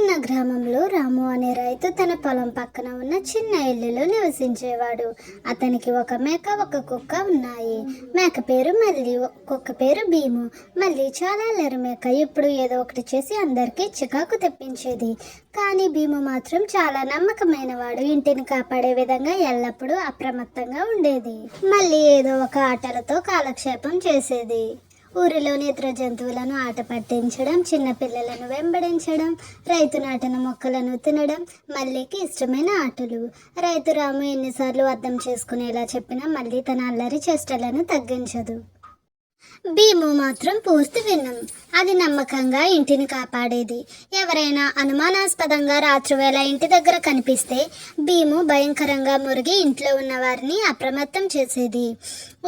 నా గ్రామంలో రాము అనే రైతు తన పొలం పక్కన ఉన్న చిన్న ఇల్లులో నివసించేవాడు. అతనికి ఒక మేక ఒక కుక్క ఉన్నాయి. మేక పేరు మల్లి కుక్క పేరు భీము. మళ్ళీ చాలా అల్లరి మేక. ఇప్పుడు ఏదో ఒకటి చేసి అందరికీ చికాకు తెప్పించేది. కానీ భీము మాత్రం చాలా నమ్మకమైన వాడు ఇంటిని కాపాడే విధంగా ఎల్లప్పుడూ అప్రమత్తంగా ఉండేది. మళ్ళీ ఏదో ఒక ఆటలతో కాలక్షేపం చేసేది. ఊరిలోని ఇతర జంతువులను ఆట పట్టించడం చిన్నపిల్లలను వెంబడించడం రైతు నాటిన మొక్కలను తినడం మల్లికి ఇష్టమైన ఆటలు. రైతు రాము ఎన్నిసార్లు అర్థం చేసుకునేలా చెప్పినా మళ్ళీ తన అల్లరి చేష్టలను తగ్గించదు. భీము మాత్రం పూర్తి విన్నం. అది నమ్మకంగా ఇంటిని కాపాడేది. ఎవరైనా అనుమానాస్పదంగా రాత్రివేళ ఇంటి దగ్గర కనిపిస్తే భీము భయంకరంగా మురిగి ఇంట్లో ఉన్న వారిని అప్రమత్తం చేసేది.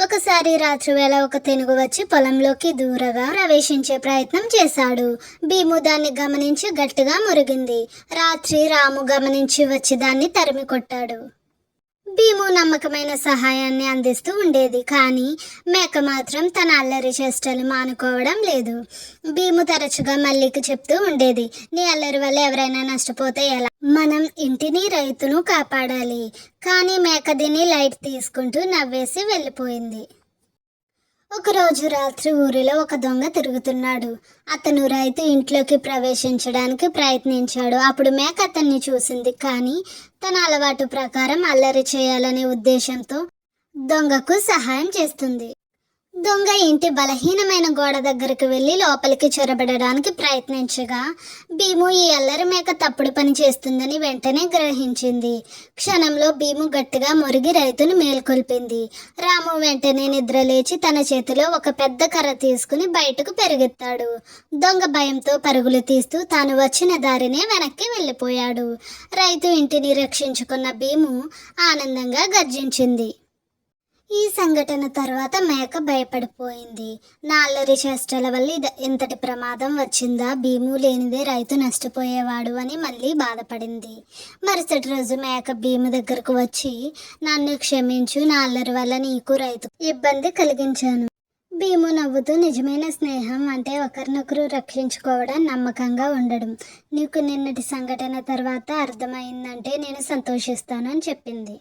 ఒకసారి రాత్రివేళ ఒక తెనుగు వచ్చి పొలంలోకి దూరగా ప్రవేశించే ప్రయత్నం చేశాడు. భీము దాన్ని గమనించి గట్టిగా మురిగింది. రాత్రి రాము గమనించి వచ్చి దాన్ని తరిమి కొట్టాడు. భీము నమ్మకమైన సహాయాన్ని అందిస్తూ ఉండేది కానీ మేక మాత్రం తన అల్లరి చేష్టలు మానుకోవడం లేదు. భీము తరచుగా మల్లికి చెప్తూ ఉండేది నీ అల్లరి వల్ల ఎవరైనా నష్టపోతే ఎలా? మనం ఇంటిని రైతును కాపాడాలి. కానీ మేక దీన్ని లైట్ తీసుకుంటూ నవ్వేసి వెళ్ళిపోయింది. ఒకరోజు రాత్రి ఊరిలో ఒక దొంగ తిరుగుతున్నాడు. అతను రైతు ఇంట్లోకి ప్రవేశించడానికి ప్రయత్నించాడు. అప్పుడు మేక అతన్ని చూసింది. కానీ తన అలవాటు ప్రకారం అల్లరి చేయాలనే ఉద్దేశంతో దొంగకు సహాయం చేస్తుంది. దొంగ ఇంటి బలహీనమైన గోడ దగ్గరకు వెళ్ళి లోపలికి చొరబడడానికి ప్రయత్నించగా భీము ఈ అల్లరి మేక తప్పుడు పని చేస్తుందని వెంటనే గ్రహించింది. క్షణంలో భీము గట్టిగా మురిగి రైతును మేల్కొల్పింది. రాము వెంటనే నిద్రలేచి తన చేతిలో ఒక పెద్ద కర్ర తీసుకుని బయటకు పెరిగెత్తాడు. దొంగ భయంతో పరుగులు తీస్తూ తాను వచ్చిన దారినే వెనక్కి వెళ్ళిపోయాడు. రైతు ఇంటిని రక్షించుకున్న భీము ఆనందంగా గర్జించింది. ఈ సంఘటన తర్వాత మేక భయపడిపోయింది. నా చేష్టల వల్ల ఇది- ఇంతటి ప్రమాదం వచ్చిందా? భీము లేనిదే రైతు నష్టపోయేవాడు అని మళ్ళీ బాధపడింది. మరుసటి రోజు మేక భీము దగ్గరకు వచ్చి నన్ను క్షమించు నా అల్లరి వల్ల నీకు రైతు ఇబ్బంది కలిగించాను. భీము నవ్వుతూ నిజమైన స్నేహం అంటే ఒకరినొకరు రక్షించుకోవడం నమ్మకంగా ఉండడం. నీకు నిన్నటి సంఘటన తర్వాత అర్థమైందంటే నేను సంతోషిస్తాను అని చెప్పింది.